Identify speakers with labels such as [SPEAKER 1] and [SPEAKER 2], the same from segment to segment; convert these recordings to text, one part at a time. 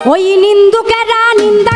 [SPEAKER 1] ওই নিন্দুকেরা নিন্দা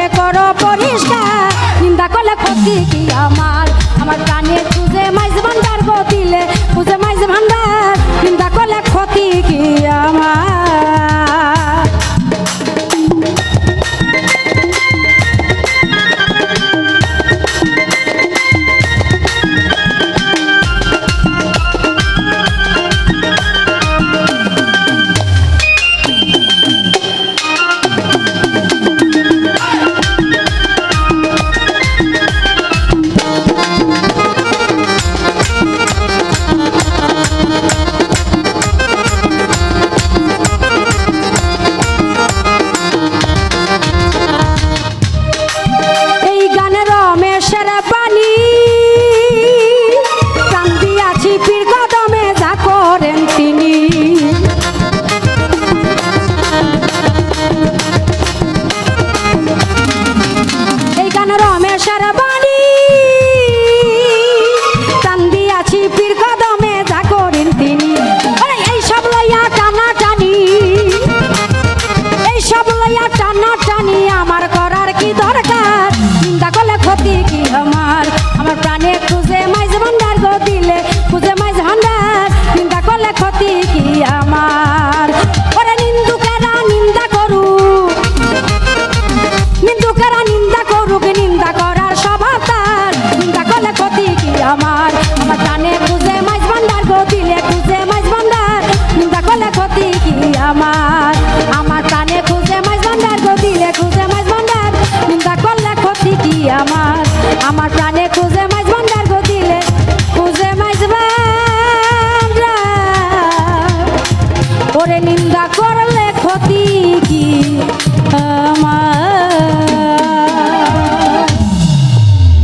[SPEAKER 1] করলে করো পরিষ্কার। নিন্দা করলে ক্ষতি কি আমার?